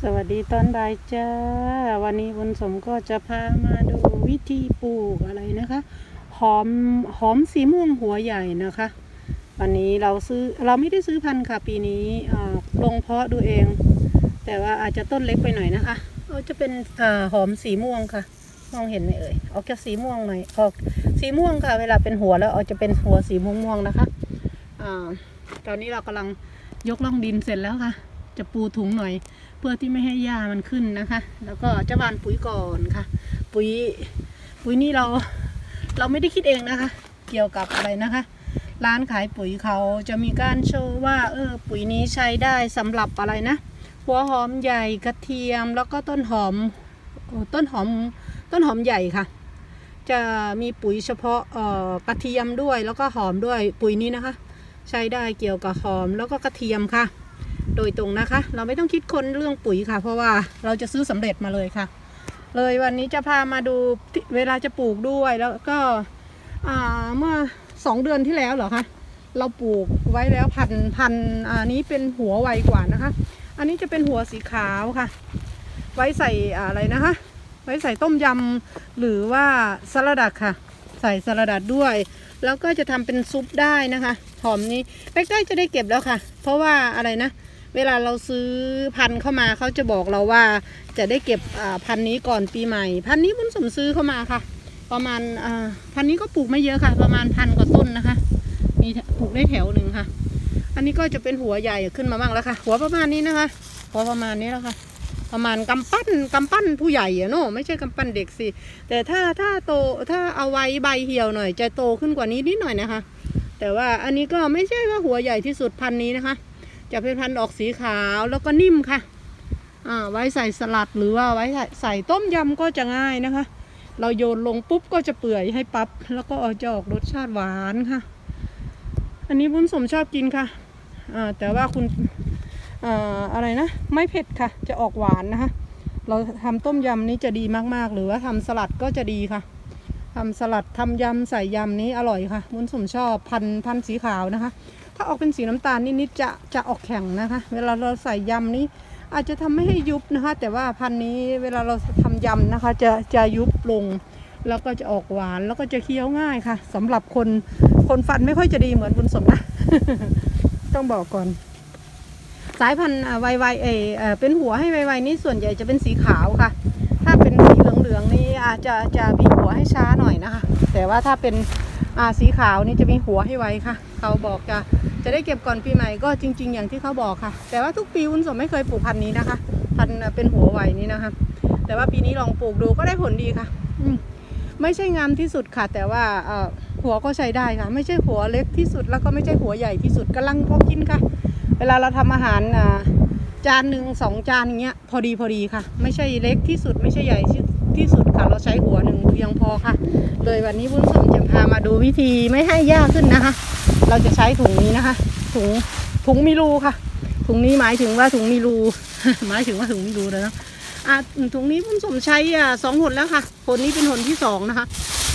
สวัสดีตอนบ่ายจ้า วันนี้บุญสมก็จะพามาดูวิธีปลูกอะไรนะคะหอมหอมสีม่วงหัวใหญ่นะคะ วันนี้เราซื้อเราไม่ได้ซื้อพันธุ์ค่ะปีนี้ลงเพาะดูเอง แต่ว่าอาจจะต้นเล็กไปหน่อยนะคะเออจะเป็นอหอมสีม่วงค่ะ มองเห็นไหมเอ่ยออกจากสีม่วงหน่อยออกสีม่วงค่ะ เวลาเป็นหัวแล้วออกจะเป็นหัวสีม่วงๆนะคะอ่าตอนนี้เรากำลังยกล่องดินเสร็จแล้วค่ะ จะปูถุงหน่อย เพื่อที่ไม่ให้หญ้ามันขึ้นนะคะ แล้วก็จะหว่านปุ๋ยก่อนค่ะ ปุ๋ยปุ๋ยนี่เราเราไม่ได้คิดเองนะคะ เกี่ยวกับอะไรนะคะ ร้านขายปุ๋ยเขาจะมีการโชว์ว่าเออปุ๋ยนี้ใช้ได้สำหรับอะไรนะหัวหอมใหญ่กระเทียมแล้วก็ต้นหอมต้นหอมต้นหอมใหญ่ค่ะ จะมีปุ๋ยเฉพาะออกระเทียมด้วยแล้วก็หอมด้วยปุ๋ยนี้นะคะ ใช้ได้เกี่ยวกับหอมแล้วก็กระเทียมค่ะ โดยตรงนะคะ เราไม่ต้องคิดค้นเรื่องปุ๋ยค่ะ เพราะว่าเราจะซื้อสำเร็จมาเลยค่ะ เลยวันนี้จะพามาดูเวลาจะปลูกด้วยแล้วก็อ่าเมื่อสองเดือนที่แล้วเหรอคะเราปลูกไว้แล้วพันพันอันนี้เป็นหัวไวกว่านะคะ อันนี้จะเป็นหัวสีขาวค่ะ ไว้ใส่อะไรนะคะ ไว้ใส่ต้มยำหรือว่าสลัดค่ะ ใส่สลัดด้วย แล้วก็จะทำเป็นซุปได้นะคะหอมนี้ใกล้ๆจะได้เก็บแล้วค่ะ เพราะว่าอะไรนะ เวลาเราซื้อพันธุ์เข้ามาเขาจะบอกเราว่าจะได้เก็บพันธุ์นี้ก่อนปีใหม่ พันธุ์นี้บุญสมซื้อเข้ามาค่ะ ประมาณพันธุ์นี้ก็ปลูกไม่เยอะค่ะ ประมาณพันกว่าต้นนะคะ มีปลูกได้แถวหนึ่งค่ะ อันนี้ก็จะเป็นหัวใหญ่ขึ้นมาบ้างแล้วค่ะ หัวประมาณนี้นะคะหัวประมาณนี้แล้วค่ะ ประมาณกำปั้นกำปั้นผู้ใหญ่อะเนาะไม่ใช่กำปั้นเด็กสิแต่ถ้าถ้าโตถ้าเอาไว้ใบเหี่ยวหน่อยจะโตขึ้นกว่านี้นิดหน่อยนะคะ แต่ว่าอันนี้ก็ไม่ใช่ว่าหัวใหญ่ที่สุดพันนี้นะคะ จะเป็นพันธุ์ออกสีขาวแล้วก็นิ่มค่ะอ่าไว้ใส่สลัดหรือว่าไว้ใส่ใส่ต้มยำก็จะง่ายนะคะ เราโยนลงปุ๊บก็จะเปื่อยให้ปับ๊บแล้วก็จะออกรสชาติหวานค่ะ อันนี้บุญสมชอบกินค่ะอ่าแต่ว่าคุณอ่าอะไรนะ ไม่เผ็ดค่ะ จะออกหวานนะคะ เราทำต้มยำนี้จะดีมากๆ หรือว่าทำสลัดก็จะดีค่ะทำสลัดทำยำใส่ยำนี้อร่อยค่ะบุญสมชอบพันธุ์พันธุ์สีขาวนะคะ ถ้าออกเป็นสีน้ำตาลนิดๆจะจะออกแข็งนะคะ เวลาเราใส่ยำนี้อาจจะทำไม่ให้ยุบนะคะ แต่ว่าพันธุ์นี้เวลาเราทำยำนะคะ จะจะยุบลง แล้วก็จะออกหวานแล้วก็จะเคี้ยวง่ายค่ะสำหรับคนคนฟันไม่ค่อยจะดีเหมือนคุณสมนะ ต้องบอกก่อน สายพันธุ์อ่าไวไวเอเอ่อเป็นหัวให้ไวไวนี่ส่วนใหญ่จะเป็นสีขาวค่ะ ถ้าเป็นสีเหลืองๆนี่อาจจะจะมีหัวให้ช้าหน่อยนะคะ แต่ว่าถ้าเป็น อ่าสีขาวนี่จะมีหัวให้ไวค่ะ เขาบอกจะจะได้เก็บก่อนปีใหม่ก็จริง ๆ อย่างที่เขาบอกค่ะ แต่ว่าทุกปีวุ้นสมไม่เคยปลูกพันธุ์นี้นะคะ พันธุ์เป็นหัวไวนี้นะคะ แต่ว่าปีนี้ลองปลูกดูก็ได้ผลดีค่ะ อืไม่ใช่งามที่สุดค่ะ แต่ว่าเอ่อหัวก็ใช้ได้ค่ะ ไม่ใช่หัวเล็กที่สุดแล้วก็ไม่ใช่หัวใหญ่ที่สุดกำลังพอกินค่ะ เวลาเราทำอาหารอ่าจานหนึ่งสองจานอย่างเงี้ยพอดีพอดีค่ะ ไม่ใช่เล็กที่สุดไม่ใช่ใหญ่ที่ ที่สุดค่ะ เราใช้หัวหนึ่งเพียงพอค่ะ เลยวันนี้วุ้นสมจะพามาดูวิธีไม่ให้ยากขึ้นนะคะ เราจะใช้ถุงนี้นะคะ ถุงถุงมีรูค่ะ ถุงนี้หมายถึงว่าถุงมีรูหมายถึงว่าถุงมีรูเลยนะอ่าถุงนี้วุ้นสมใช้อ่าสองหนแล้วค่ะหนนี้เป็นหนที่สองนะคะ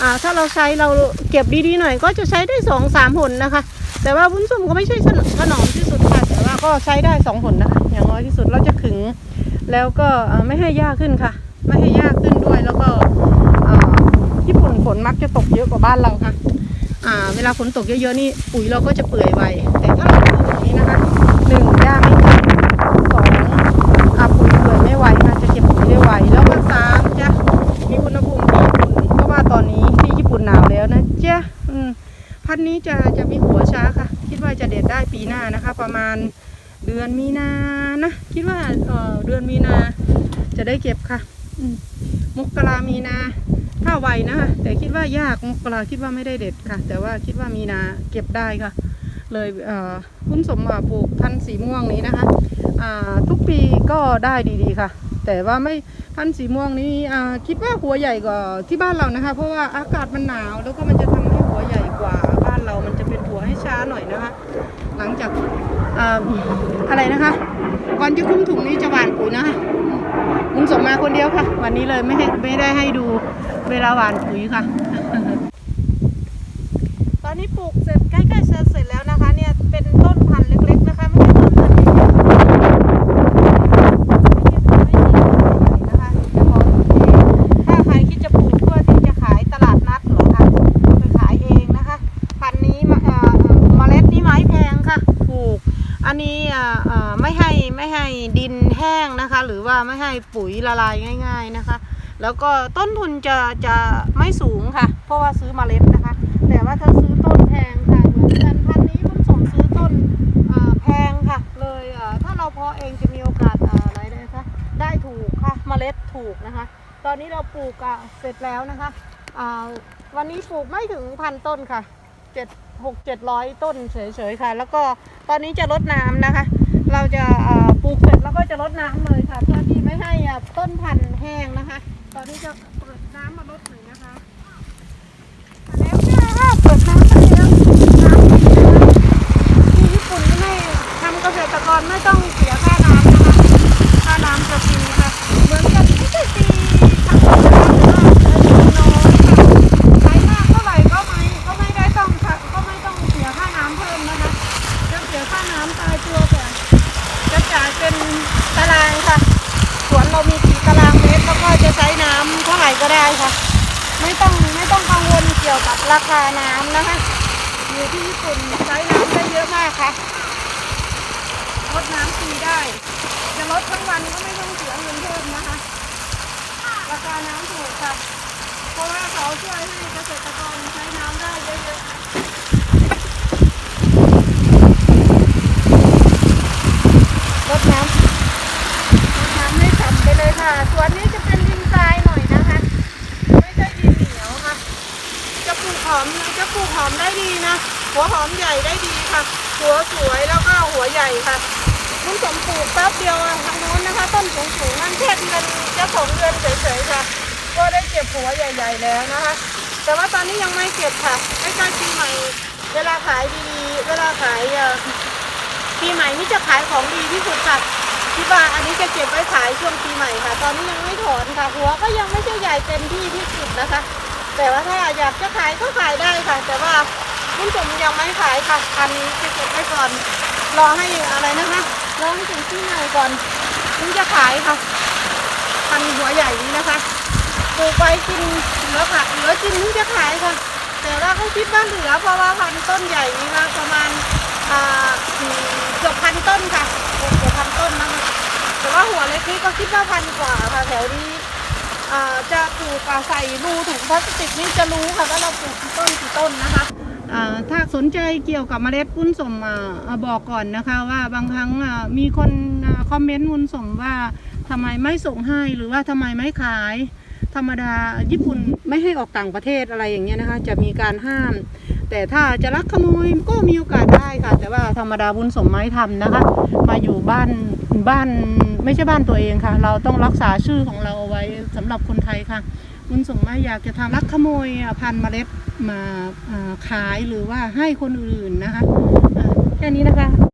อ่าถ้าเราใช้เราเก็บดีๆหน่อย ก็จะใช้ได้สองสามหนนะคะ แต่ว่าวุ้นส้มก็ไม่ใช่ถนนอมที่สุดค่ะแต่ว่าก็ใช้ได้สองหนนะคะอย่างน้อยที่สุดเราจะขึงแล้วก็ไม่ให้ยากขึ้นค่ะ ไม่ให้ยากขึ้นด้วยแล้วก็ญี่ปุ่นฝนมักจะตกเยอะกว่าบ้านเราค่ะอ่าเวลาฝนตกเยอะๆนี่ปุ๋ยเราก็จะเปื่อยไวแต่ถ้าเราดูแบบนี้นะคะหนึ่งหญ้าไม่ขึ้นสองอาปุ๋ยเปื่อยไม่ไวค่ะจะเก็บปุ๋ยได้ไวแล้วก็สามจะมีอุณหภูมิที่ญี่ปุ่นเพราะว่าตอนนี้ที่ญี่ปุ่นหนาวแล้วนะจ๊ะอืมพันนี้จะจะมีหัวช้าค่ะ คิดว่าจะเด็ดได้ปีหน้านะคะ ประมาณเดือนมีนานะ คิดว่าเออเดือนมีนาจะได้เก็บค่ะ มกรามีนา ถ้าไหวนะคะแต่คิดว่ายากมกราคิดว่าไม่ได้เด็ดค่ะ แต่ว่าคิดว่ามีนาเก็บได้ค่ะ เลยอ่อคุณสมบัติปลูกพันธุ์สีม่วงนี้นะคะอ่าทุกปีก็ได้ดีๆค่ะ แต่ว่าไม่พันธุ์สีม่วงนี้คิดว่าหัวใหญ่กว่าที่บ้านเรานะคะ เพราะว่าอากาศมันหนาวแล้วก็มันจะทำให้หัวใหญ่กว่าบ้านเรามันจะเป็นหัวให้ช้าหน่อยนะคะ หลังจากอ่าอะไรนะคะก่อนจะคุ้มถุงนี้จะหวานปุ๋ยนะคะ คุณสมมาคนเดียวค่ะ วันนี้เลยไม่ให้ไม่ได้ให้ดูเวลาหวานปุ๋ยค่ะ ตอนนี้ปลูกเสร็จใกล้ๆเสร็จเสร็จแล้วนะคะ เนี่ยเป็นต้นพันธุ์เล็ก ๆนะคะ ไม่ใช่ต้นพันธุ์ใหญ่ๆไม่ใช่ต้น อันนี้อ่าอ่าไม่ให้ไม่ให้ ดินแห้งนะคะ หรือว่าไม่ให้ปุ๋ยละลายง่าย ๆนะคะ แล้วก็ต้นทุนจะจะไม่สูงค่ะ เพราะว่าซื้อเมล็ดนะคะ แต่ว่าถ้าซื้อต้นแพงค่ะเหมือนกันพันธุ์นี้คุณสมซื้อต้นแพงค่ะ เลยอ่าถ้าเราเพาะเองจะมีโอกาสอะไรได้คะได้ถูกค่ะเมล็ดถูกนะคะ ตอนนี้เราปลูกเสร็จแล้วนะคะวันนี้ปลูกไม่ถึงพันต้นค่ะเจ็ดหกเจ็ดร้อยต้นเฉยๆค่ะ แล้วก็ตอนนี้จะลดน้ำนะคะ เราจะ ปลูกเสร็จแล้วก็จะลดน้ำเลยค่ะ เพื่อที่ไม่ให้อะต้นพันธุ์แห้งนะคะ ตอนนี้จะเปิดน้ำมาลดหน่อยนะคะแล้วค่ะเปิดน้ำไปแล้วน้ำดีนะคะที่ญี่ปุ่นนี่ไม่ทำเกษตรกรไม่ต้องเสียค่าน้ำนะคะ ค่าน้ำจะฟรีค่ะ เหมือนกันไม่ใช่ฟรีทั้งหมดนะคะแต่ว่าเออน้อยค่ะใช้มากเท่าไหร่ก็ไม่ก็ไม่ได้ต้องค่ะก็ไม่ต้องเสียค่าน้ำเพิ่มนะคะจะเสียค่าน้ำตายตัวแต่จะจ่ายเป็นตารางค่ะ สวนเรามีกี่ตารางเมตรแล้วก็จะใช้น้ำเท่าไหร่ก็ได้ ค่ะ ไม่ต้องไม่ต้องกังวลเกี่ยวกับราคาน้ำนะคะ อยู่ที่ญี่ปุ่นใช้น้ำได้เยอะมากค่ะลดน้ำฟรีได้ จะลดทั้งวันก็ไม่ต้องเสียเงินเพิ่มนะคะ ราคาน้ำถูกค่ะ เพราะว่าเขาช่วยให้เกษตรกรใช้น้ำได้เยอะๆลดน้ำลดน้ำให้ฉ่ำไปเลยค่ะ ส่วนนี้จะเป็นดินทรายหน่อยนะคะ ไม่ใช่ดินเหนียวค่ะ จะปลูกหอมจะปลูกหอมได้ดีนะ หัวหอมใหญ่ได้ดีค่ะ หัวสวยแล้วก็หัวใหญ่ค่ะคุณสมปลูกแป๊บเดียวทางนู้นนะคะ ต้นสูงๆนั่นแค่เดือนจะสองเดือนเฉยๆค่ะ ก็ได้เก็บหัวใหญ่ ๆ แล้วนะคะ แต่ว่าตอนนี้ยังไม่เก็บค่ะใกล้ๆปีใหม่ เวลาขายดีๆเวลาขายปีใหม่นี่จะขายของดีที่สุดค่ะคิดว่าอันนี้จะเก็บไว้ขายช่วงปีใหม่ค่ะ ตอนนี้ยังไม่ถอนค่ะ หัวก็ยังไม่ใช่ใหญ่เต็มที่ที่สุดนะคะ แต่ว่าถ้าอยากจะขายก็ขายได้ค่ะ แต่ว่า คุณสมยังไม่ขายค่ะอันนี้จะเก็บไว้ก่อน รอให้อะไรนะคะรอให้ถึงที่ใหม่ก่อนถึงจะขายค่ะพันหัวใหญ่นี้นะคะปลูกไปกินเหลือค่ะเหลือกินถึงจะขายค่ะ แต่ว่าก็คิดว่าเหลือเพราะว่าพันต้นใหญ่นี้นะประมาณเกือบพันต้นค่ะเกือบพันต้นนะคะแต่ว่าหัวเล็กนี้ก็คิดว่าพันกว่าค่ะแถวนี้อ่จะปลูกใส่รูถุงพลาสติกนี่จะรู้ค่ะว่าเราปลูกกี่ต้นกี่ต้นนะคะ ถ้าสนใจเกี่ยวกับเมล็ดปุ้นสมอบอกก่อนนะคะ ว่าบางครั้งมีคนอคอมเมนต์มุนสมว่าทำไมไม่ส่งให้หรือว่าทำไมไม่ขาย ธรรมดาญี่ปุ่นไม่ให้ออกต่างประเทศอะไรอย่างเงี้ยนะคะ จะมีการห้าม แต่ถ้าจะลักขโมยก็มีโอกาสได้ค่ะ แต่ว่าธรรมดาบุญสมไม้ทำนะคะ มาอยู่บ้านบ้านไม่ใช่บ้านตัวเองค่ะ เราต้องรักษาชื่อของเราเอาไว้สำหรับคนไทยค่ะ คุณส่งมาอยากจะทำลักขโมยพันธุ์เมล็ดมาขายหรือว่าให้คนอื่นนะคะแค่นี้นะคะ